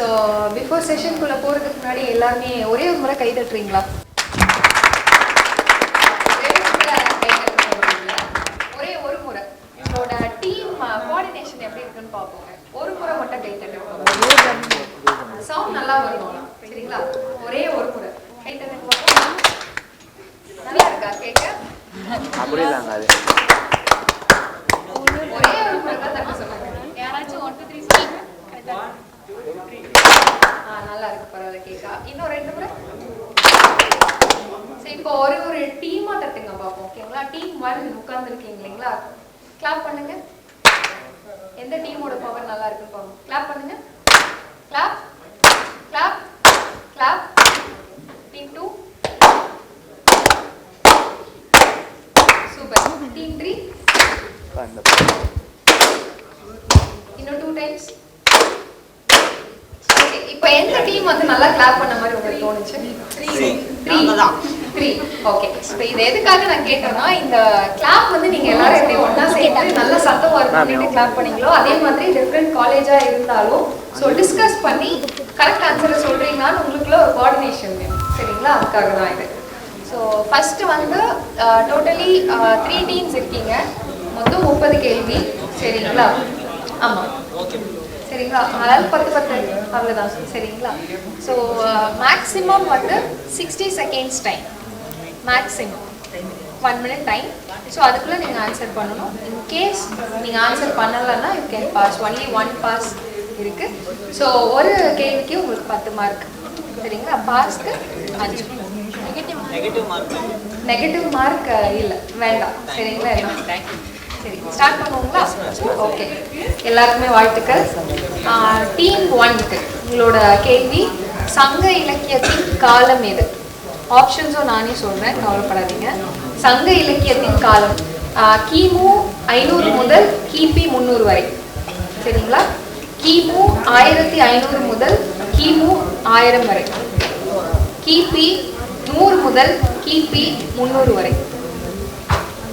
So before செஷனுக்குள்ளே போகிறதுக்கு முன்னாடி எல்லாருமே ஒரே ஒரு முறை கை தட்டுறீங்களா? ஒரே ஒரு முறை கை ஒரே ஒரு முறை. உங்களோட டீம் கோஆர்டினேஷன் uh, எப்படி இருக்குன்னு பார்ப்போங்க. ஒரு முறை மட்டும் கை தட்டுவோம் சவுண்ட் நல்லா வரும்? சரிங்களா? ஒரே ஒரு முறை. கை தட்டுங்க நல்லா இருக்கா? கேட்க அப்படிதாங்க அது ஒரே ஒரு முறை தான் தட்ட சொன்னாங்க யாராச்சும் ஒன் டூ த்ரீ சொல்லுங்க ஆ நல்லா இருக்கு பரவாயில்ல கேக்கா இன்னும் ரெண்டு முறை. சரி இப்போ ஒரு ஒரு டீமா தட்டுங்க பாப்போம் ஓகேங்களா டீம் ஒன் உட்கார்ந்துருக்கீங்க இல்லைங்களா? கிளாப் பண்ணுங்க. எந்த டீமோட பவர் நல்லா இருக்குன்னு பாருங்க. கிளாப் பண்ணுங்க. Clap clap clap team two super team three இன்னும் டூ டைம்ஸ் டீம் வந்து நல்லா கிளாப் பண்ண மாதிரி உங்களுக்கு தோணுச்சு? த்ரீ த்ரீ ஓகே இப்போ இது எதுக்காக நான் கேட்டேன்னா இந்த கிளாப் வந்து நீங்க எல்லாரும் எப்படி சேர்ந்து நல்ல சத்தம் வரும் கிளாப் பண்ணீங்களோ அதே மாதிரி டிஃப்ரெண்ட் காலேஜா இருந்தாலும் ஸோ டிஸ்கஸ் பண்ணி கரெக்ட் ஆன்சரை சொல்றீங்களான்னு உங்களுக்குள்ள ஒரு கோஆர்டினேஷன் வேணும். சரிங்களா? அதுக்காக தான் இது. ஸோ ஃபர்ஸ்ட் வந்து டோட்டலி த்ரீ டீம்ஸ் இருக்கீங்க. மொத்தம் முப்பது கேள்வி. சரிங்களா? ஆமா. சரிங்களா? அதாவது பத்து பத்து அவ்வளோதான் சரிங்களா? ஸோ மேக்ஸிமம் வந்து sixty seconds time maximum one minute time so அதுக்குள்ளே நீங்கள் ஆன்சர் பண்ணணும். இன்கேஸ் நீங்கள் ஆன்சர் பண்ணலைன்னா you can pass only one pass இருக்குது ஸோ ஒரு கேள்விக்கு உங்களுக்கு பத்து மார்க் சரிங்களா? பாஸ்க்கு அஞ்சு. நெகட்டிவ் மார்க் இல்லை. வேண்டாம். சரிங்களா? சரி ஸ்டார்ட் பண்ணுவோங்களா? ஓகே எல்லாருக்குமே வாழ்த்துக்கள். டீம் ஒன்க்கு உங்களோட கேள்வி சங்க இலக்கியத்தின் காலம் எது? ஆப்ஷன்ஸும் நானே சொல்கிறேன் கவலைப்படாதீங்க. சங்க இலக்கியத்தின் காலம் கிமு ஐநூறு முதல் கிபி முந்நூறு வரை. சரிங்களா? கிமு ஆயிரத்தி ஐநூறு முதல் கிமு ஆயிரம் வரை. கிபி நூறு முதல் கிபி முந்நூறு வரை.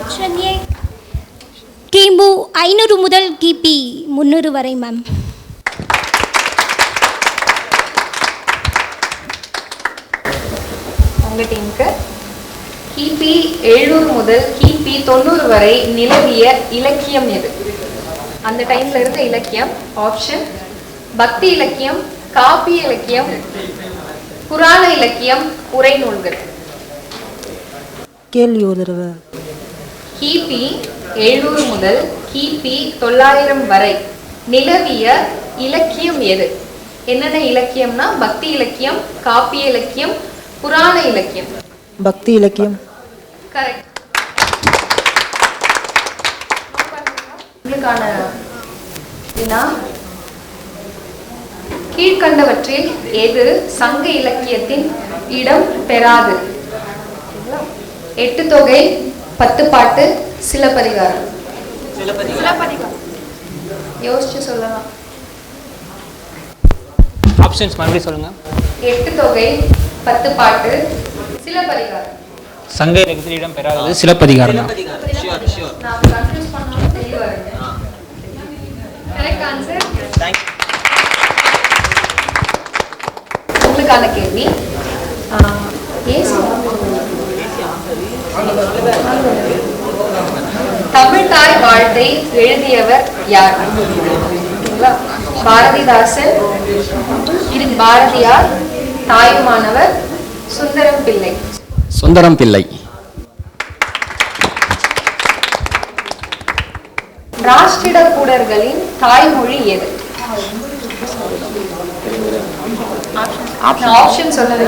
ஆப்ஷன் ஏ கிமு ஐநூறு முதல் கிபி முந்நூறு வரை மேம் உங்கள் டீமுக்கு கிபி எழுநூறு முதல் கிபி தொண்ணூறு வரை நிலவிய இலக்கியம் எது? அந்த டைம்ல இருந்த இலக்கியம் ஆப்ஷன் பக்தி இலக்கியம் காப்பிய இலக்கியம் புராண இலக்கியம் உரைநூல்கள் கேள்வி ஒரு தடவை. கிபி எழுநூறு முதல் கிபி தொள்ளாயிரம் வரை. நிலவிய இலக்கியம் எது? என்னென்ன இலக்கியம்னா பக்தி இலக்கியம் காப்பிய இலக்கியம் புராண இலக்கியம். பக்தி இலக்கியம். கரெக்ட் உங்களுக்கான கீழ்கண்டவற்றில் எது சங்க இலக்கியத்தின் இடம் பெறாது? எட்டு தொகை பத்து பாட்டு சிலப்பதிகாரம் யோசிச்சு சொல்லலாம். ஆப்ஷன்ஸ் மறுபடியும் சொல்லுங்க. எட்டு தொகை பத்து பாட்டு சிலப்பதிகாரம் சங்க இலக்கியத்தில் இடம் பெறாதது சிலப்பதிகாரம் தான் நான் கன்ஃபியூஸ் தெளிவா கரெக்ட் ஆன்சர் உங்களுக்கான கேள்வி. ஏசு தமிழ் தாய் வாழ்த்தை எழுதியவர் யார்? பாரதிதாசன் இது பாரதியார் தாயுமானவர் சுந்தரம் பிள்ளை. சுந்தரம் பிள்ளை. ராஷ்டிர கூடர்களின் தாய்மொழி எது? ஆப்ஷன் சொல்லவே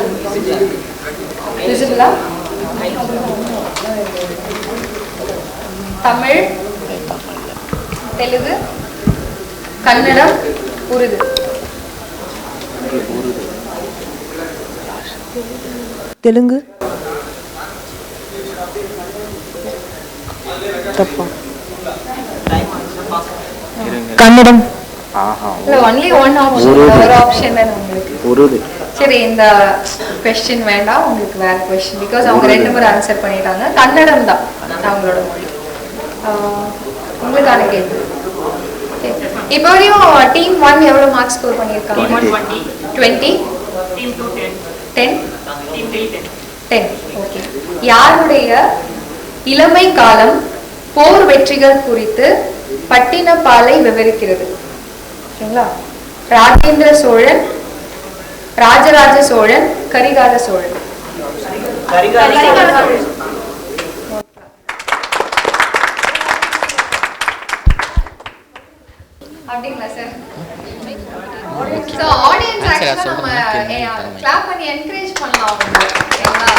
விசிபிளா தமிழ் தெலுங்கு கன்னடம் உருது. தெலுங்கு. தப்பா. கன்னடம். ஆஹா இல்ல ஒன்லி ஒன் ஆப்ஷன் உருது. ஒரு ஆப்ஷன் தானே உங்களுக்கு. உருது. சரி இந்த கொஸ்டின் வேண்டாம். உங்களுக்கு வேற கொஸ்டின் பிகாஸ் அவங்க ரெண்டு முறை ஆன்சர் பண்ணிட்டாங்க. கன்னடம் தான். அவங்களோட மொழி. உங்களுக்கான கேள்வி. Okay. இப்போ வரையும் டீம் ஒன் எவ்வளோ மார்க்ஸ் ஸ்கோர் பண்ணியிருக்காங்க? டுவெண்ட்டி டென் டென் ஓகே யாருடைய இளமை காலம் போர் வெற்றிகள் குறித்து பட்டினப்பாலை விவரிக்கிறது? ஓகேங்களா ராஜேந்திர சோழன் ராஜராஜ சோழன். கரிகால சோழன். அப்படிங்களா சார் ஸோ ஆடியன்ஸ் ஆக்சுவலாக நம்ம கிளாப் பண்ணி என்கரேஜ் பண்ணலாம் ஓகேங்களா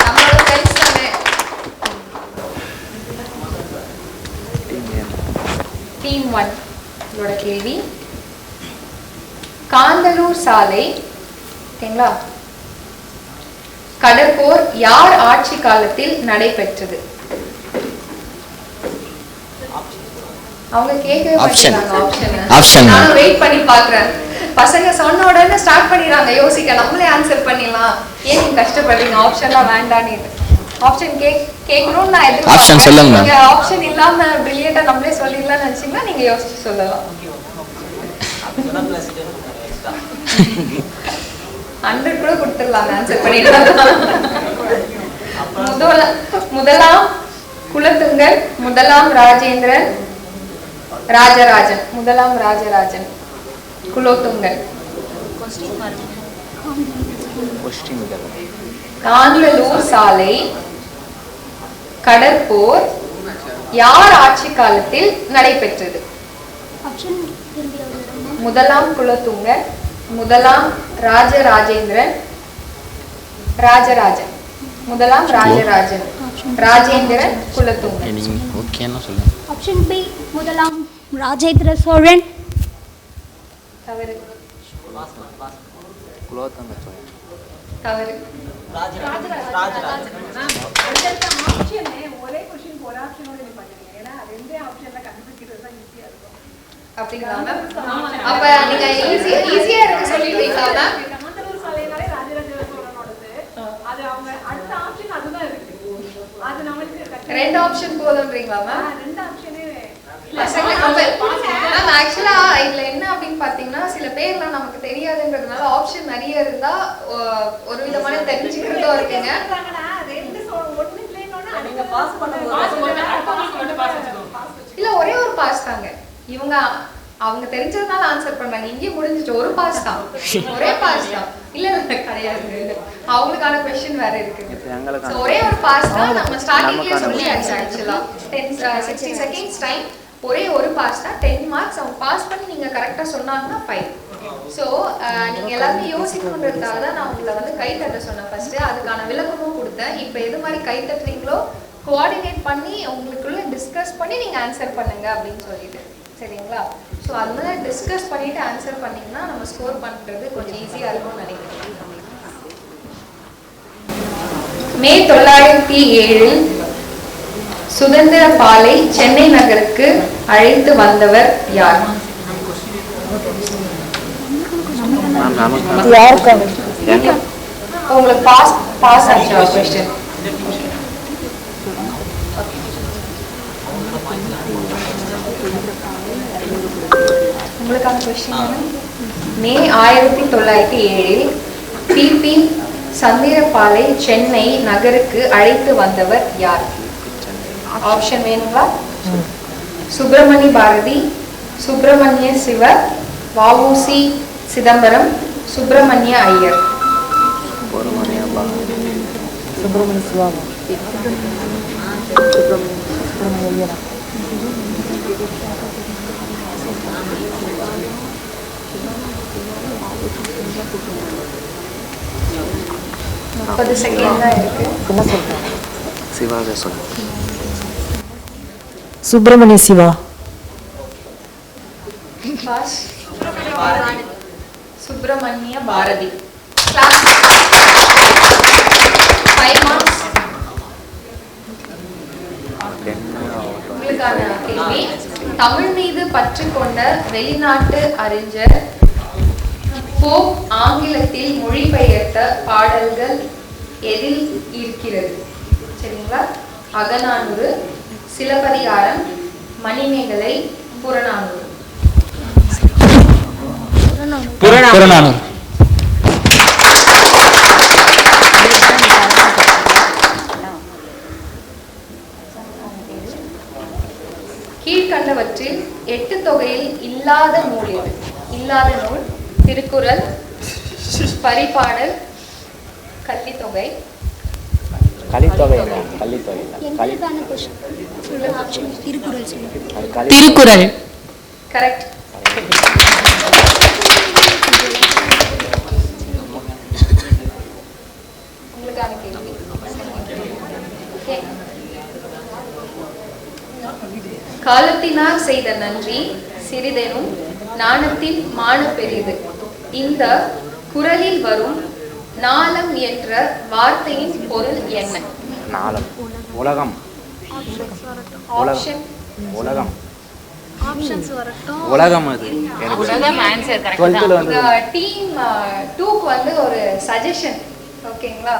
நம்மளோட ஃப்ரெண்ட்ஸ் தானே டீம் ஒன் இதோட கேள்வி. காந்தலூர் சாலை. ஓகேங்களா கடற்போர் யார் ஆட்சி காலத்தில் நடைபெற்றது? அவங்க கேட்கவே. ஆப்ஷன் நானும் வெயிட் பண்ணி பார்க்கறேன். பசங்க சொன்ன உடனே ஸ்டார்ட் பண்ணிடுறாங்க யோசிக்க நம்மளே ஆன்சர் பண்ணிடலாம். ஏன் நீங்க கஷ்டப்படுறீங்க ஆப்ஷன்லாம் வேண்டான்னு ஆப்ஷன் கேக் கேட்கணும்னு நான் சொல்லுங்க ma'am. நீங்க ஆப்ஷன் இல்லாம பிரில்லியண்டா நம்மளே சொல்லிடலாம்னு நினைச்சீங்கன்னா நீங்க யோசிச்சு சொல்லலாம். ஹண்ட்ரட் கூட கொடுத்துடலாம் ஆன்சர் பண்ணிடலாம். முதல முதலாம் குலத்துங்கன் முதலாம் ராஜேந்திரன் ராஜராஜன் முதலாம் ராஜராஜன். குலோத்துங்கன் காந்தலூர் சாலை கடற்போர் யார் ஆட்சி காலத்தில் நடைபெற்றது? முதலாம் குலத்துங்கன் முதலாம் ராஜராஜேந்திரன் ராஜராஜன். முதலாம் ராஜராஜன் ராஜேந்திரன் குலத்துங்கன் நீங்கள் ஓகேன்னா சொல்லுங்கள் ஆப்ஷன் பி முதலாம் ராஜேந்திர சோழன். அப்படிங்களா மேம் அப்ப நீங்க ஈஸி ஈஸியா இருக்கு சொல்லிட்டீங்களா மேம் கமண்டலூர் சாலைனாலே ராஜராஜ சோழனோடது அது அவங்க அடுத்த ஆப்ஷன் அதுதான் இருக்கு அது நம்மளுக்கு கரெக்டா- ரெண்டு ஆப்ஷன் போதுன்றீங்களா மேம் ரெண்டு ஆப்ஷனே மேம் ஆக்சுவலா இதுல என்ன அப்படின்னு பாத்தீங்கன்னா சில பேர்லாம் நமக்கு தெரியாதுன்றதுனால ஆப்ஷன் நிறைய இருந்தா ஒரு விதமான தெரிஞ்சுக்கிறதும் இருக்குங்க. இல்ல ஒரே ஒரு பாஸ் தாங்க. இவங்க அவங்க தெரிஞ்சதுனால ஆன்சர் பண்றாங்க இங்கே முடிஞ்சிட்டு ஒரு பாஸ் தான். ஒரே பாஸ் தான். இல்ல இல்ல கிடையாது. அவங்களுக்கான கொஸ்டின் வேற இருக்கு. ஒரே ஒரு பாஸ் தான் நம்ம ஸ்டார்டிங்லயே சொல்லியாச்சு ஆக்சுவலா டென் சிக்ஸ்டி செகண்ட்ஸ் டைம் ஒரே ஒரு பாஸ் தான். டென் மார்க்ஸ் அவங்க பாஸ் பண்ணி நீங்கள் கரெக்டா சொன்னாங்கன்னா ஃபைவ் ஸோ நீங்க எல்லாருமே யோசிக்கணுன்றதுக்காக தான் நான் உங்களை வந்து கை தட்ட சொன்னேன் ஃபஸ்ட்டு அதுக்கான விளக்கமும் கொடுத்தேன். இப்போ எது மாதிரி கை தட்டுறீங்களோ கோஆர்டினேட் பண்ணி உங்களுக்குள்ள டிஸ்கஸ் பண்ணி நீங்க ஆன்சர் பண்ணுங்க அப்படின்னு சொல்லிட்டு. சரிங்களா? ஸோ அது மாதிரி டிஸ்கஸ் பண்ணிட்டு ஆன்சர் பண்ணிங்கன்னா நம்ம ஸ்கோர் பண்ணுறது கொஞ்சம் ஈஸியாக இருக்கும்னு நினைக்கிறேன். மே தொள்ளாயிரத்தி ஏழில் சுதந்திர பாலை சென்னை நகருக்கு அழைத்து வந்தவர் யார்? உங்களுக்கு பாஸ் பாஸ் ஆச்சு கொஸ்டின் உங்களுக்கான கொஸ்டின் மே ஆயிரத்தி தொள்ளாயிரத்தி ஏழில் பிபி சந்திரபாலை சென்னை நகருக்கு அழைத்து வந்தவர் யார்? ஆப்ஷன் வேணுங்களா சுப்பிரமணி பாரதி சுப்பிரமணிய சிவர் வஉசி சிதம்பரம் சுப்பிரமணிய ஐயர் சுப்பிரமணிய சிவாமா சுப்பிரமணிய முப்பது செகண்ட் தான் இருக்கு. என்ன சொல்றேன் சிவாக சொல்லு. சுப்பிரமணிய சிவா. சுப்பிரமணிய பாரதி. உங்களுக்கான கேள்வி. தமிழ் மீது பற்று கொண்ட வெளிநாட்டு அறிஞர் போப் ஆங்கிலத்தில் மொழிபெயர்த்த பாடல்கள் எதில் இருக்கிறது? சரிங்களா? அகநானூறு சிலப்பதிகாரம் மணிமேகலை புறநானூறு. புறநானூறு. கீழ்கண்டவற்றில் எட்டு தொகையில் இல்லாத நூல் எது? இல்லாத நூல் திருக்குறள் பரிபாடல் கல்வித்தொகை கலித்தொகை கலித்தொகை திருக்குறள் திருக்குறள். கரெக்ட். காலத்தினார் செய்த நன்றி சிறிதெனும் நாணத்தின் மான பெரிது. இந்த குறளில் வரும் நாளம் என்ற வார்த்தையின் பொருள் என்ன? நாளம். உலகம். ஆப்ஷன் உலகம். உலகம் அது. டீம் டூக்கு வந்து ஒரு சஜஷன் ஓகேங்களா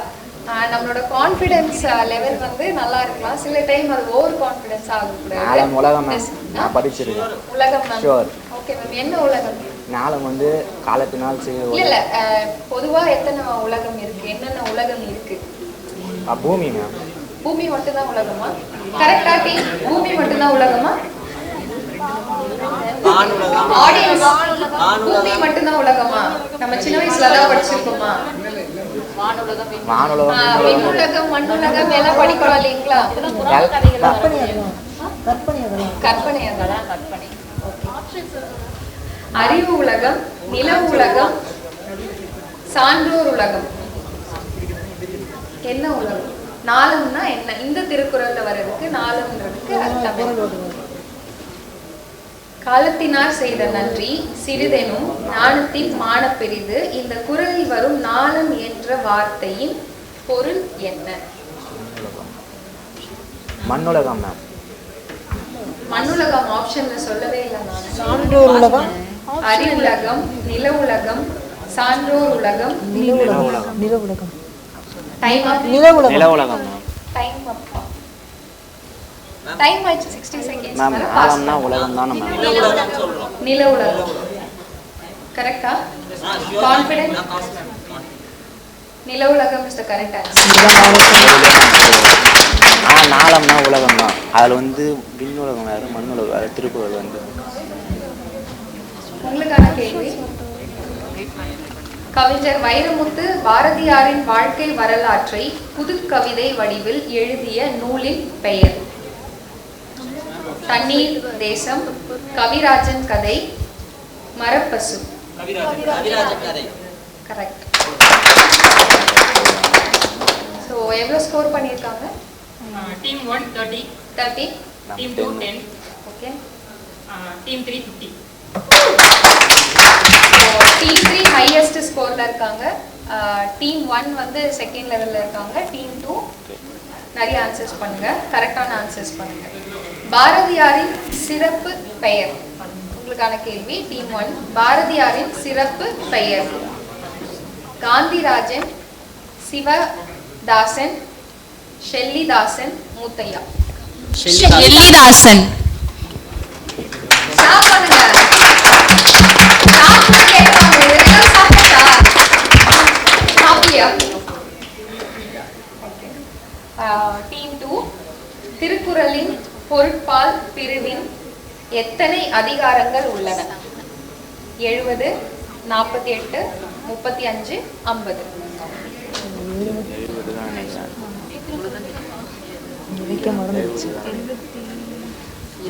நம்மளோட கான்ஃபிடன்ஸ் லெவல் வந்து நல்லா இருக்கலாம். சில டைம் அது ஓவர் கான்ஃபிடன்ஸ் ஆகக்கூடாது உலகம். நான் படிச்சிருக்கேன். உலகம். ஓகே மேம் என்ன உலகம்? நாளம் வந்து காலத்தினால் செய்த இல்ல இல்ல. ஆஹ் பொதுவா எத்தனை உலகம் இருக்கு? என்னென்ன உலகம் இருக்கு? பூமி மேம். பூமி மட்டும்தான் உலகமா? கரெக்டா டீம் பூமி மட்டும்தான் உலகமா? ஆடியன்ஸ் பூமி மட்டும்தான் உலகமா? நம்ம சின்ன வயசுல தான் படிச்சிருக்கோமா? வானுலகம் ஆஹ் விண்ணுலகம். மண்ணுலகம் எல்லாம் படிக்கிறோம் இல்லைங்களா? கற்பனை கற்பனை அதெல்லாம் கற்பனை அதெல்லாம் கற்பனை அறிவு உலகம் நில உலகம் சான்றோர் உலகம். என்ன உலகம்? நாளம்னா என்ன? இந்த திருக்குறள்ல வர்றதுக்கு நாளம்ன்றதுக்கு அர்த்தம். காலத்தினார் செய்த நன்றி சிறிதெனும் ஞானத்தின் மான பெரிது இந்த குரலில் வரும் நாளம் என்ற வார்த்தையின் பொருள் என்ன? மண்ணுலகம் மேம். மண்ணுலகம் ஆப்ஷன்ல சொல்லவே இல்லை நான். சான்றோர் உலகம்? அறிவுலகம் நில உலகம் சான்றோர் உலகம் நில உலகம் நில உலகம் டைம் நில உலகம் நில உலகம் மேம் டைம் அப்பா டைம் ஆயிடுச்சு சிக்ஸ்டி செகண்ட்ஸ் மேம் நாளம்னா உலகம் தானே மேம் நில உலகம் கரெக்டா கான்ஃபிடென்ட் நில உலகம் இஸ் த கரெக்ட் ஆன்சர் ஆ நாளம்னா உலகம் தான் அதில் வந்து விண்ணுலகம் வேறு மண்ணுலகம் வேறு திருக்குறள் வந்து. உங்களுக்கான கேள்வி? கவிஞர் வைரமுத்து பாரதியாரின் வாழ்க்கை வரலாற்றை புதுக்கவிதை வடிவில் எழுதிய நூலின் பெயர். தண்ணீர் தேசம் கவிராஜன் கதை மரப்பசு. கரெக்ட். ஸோ எவ்வளோ ஸ்கோர் பண்ணியிருக்காங்க? Team one thirty thirty team two ten okay team three fifty team three highest ஸ்கோர்ல இருக்காங்க. டீம் ஒன் வந்து செகண்ட் லெவல்ல இருக்காங்க. டீம் டூ நிறைய ஆன்சர்ஸ் பண்ணுங்க. கரெக்டான ஆன்சர்ஸ் பண்ணுங்க. பாரதியாரின் சிறப்பு பெயர். உங்களுக்கான கேள்வி டீம் ஒன் பாரதியாரின் சிறப்பு பெயர். காந்திராஜன் சிவதாசன் ஷெல்லிதாசன் மூத்தையா. சாப்பிட்டியா டீம் டூ திருக்குறளின் பொருட்பால் பிரிவின் எத்தனை அதிகாரங்கள் உள்ளன? எழுபது நாற்பத்தி எட்டு முப்பத்தி அஞ்சு ஐம்பது. நினைக்க மறந்துடுச்சு.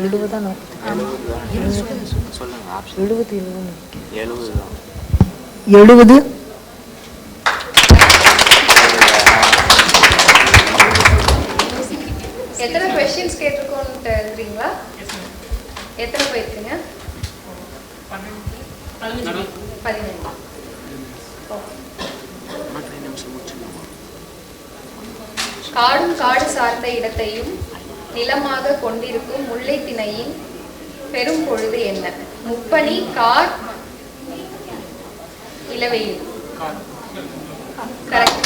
எழுபதா நாற்பத்தி எழுபது எழுபது எழுபது தான் எழுபது. எத்தனை கொஸ்டின்ஸ் கேட்டிருக்கோன்னு தெரியுங்களா எத்தனை போயிருக்கீங்க? பதினஞ்சு. காடும் காடு சார்ந்த இடத்தையும் நிலமாக கொண்டிருக்கும் முல்லைத்திணையின் பெரும் பொழுது என்ன? முப்பனி கார் இளவையில் கரெக்ட்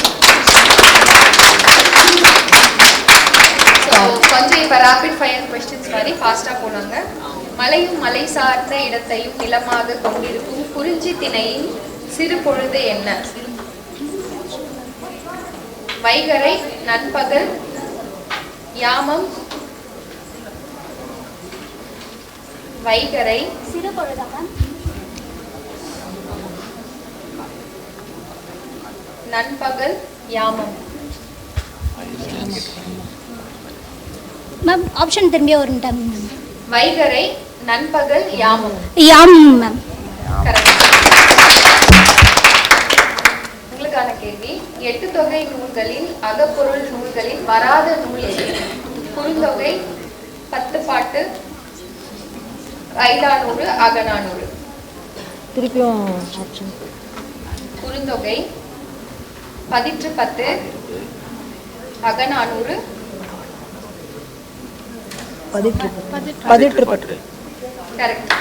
கொஞ்சம் இப்போ ரேபிட் ஃபயர் கொஸ்டின்ஸ் மாதிரி ஃபாஸ்ட்டாக போனாங்க. மலையும் மலை சார்ந்த இடத்தையும் நிலமாக கொண்டிருக்கும் குறிஞ்சி திணையின் சிறு பொழுது என்ன? வைகரை நண்பகல் யாமம் வைகரை நண்பகல் யாமம். மேம் ஆப்ஷன் திரும்பிய ஒரு டைம் மேம் வைகரை நண்பகல் யாமம். யாம் மேம் Correct. உங்களுக்கான கேள்வி எட்டு தொகை நூல்களில் அகப்பொருள் நூல்களில் வராத நூல் குறுந்தொகை பத்து பாட்டு ஐலானூறு அகநானூறு. திருப்பியும் குறுந்தொகை பதிற்று பத்து அகநானூறு. பதிற்று பற்று கரெக்ட்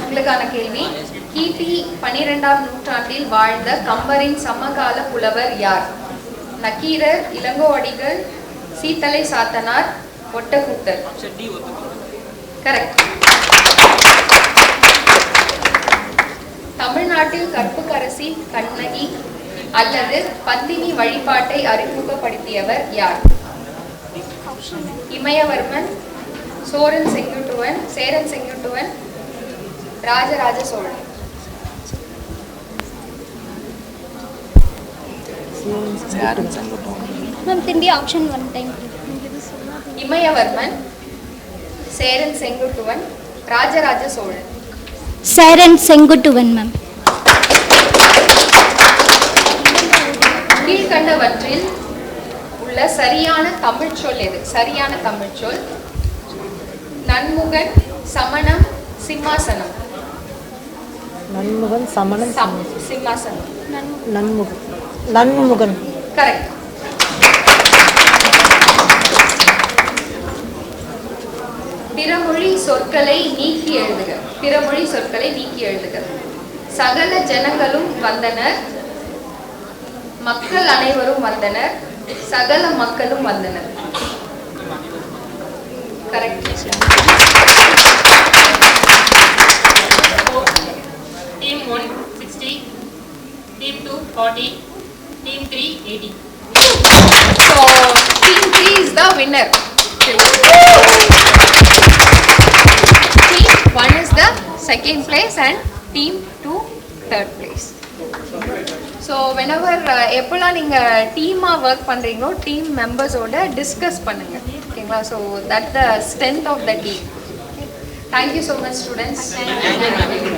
உங்களுக்கான கேள்வி கிபி பனிரெண்டாம் நூற்றாண்டில் வாழ்ந்த கம்பரின் சமகால புலவர் யார்? நக்கீரர் இளங்கோவடிகள் சீத்தலை சாத்தனார் ஒட்டக்கூத்தர். கரெக்ட் தமிழ்நாட்டில் கற்புக்கரசி கண்ணகி அல்லது பந்தினி வழிபாட்டை அறிமுகப்படுத்தியவர் யார்? இமயவர்மன் சோரன் செங்குட்டுவன் சேரன் செங்குட்டுவன் ராஜராஜ சோழன். சேரன் மேம் திரும்பி option one time Imayavarman Cheran Senguttuvan Rajaraja Cholan. Cheran Senguttuvan ma'am கீழ்கண்டவற்றில் உள்ள சரியான தமிழ் சொல் எது? சரியான தமிழ் சொல். நன்முகன் சமணம் சிம்மாசனம். நன்முகன் சமணன் சம் சிம்மாசனம். நன்முகன். நன்முகன். கரெக்ட் பிறமொழி சொற்களை நீக்கி எழுதுக. பிறமொழி சொற்களை நீக்கி எழுதுக. சகல ஜனங்களும் வந்தனர். மக்கள் அனைவரும் வந்தனர். சகல மக்களும் வந்தனர். Correct Team 1 60, Team 2 40, Team 3 80. So, team 3 is the winner. Team 1 is the second place and team 2 third place. So whenever எப்போல்லாம் நீங்கள் டீமாக ஒர்க் பண்ணுறீங்களோ டீம் மெம்பர்ஸோட டிஸ்கஸ் பண்ணுங்கள் ஓகேங்களா so that the strength of the team thank you so much students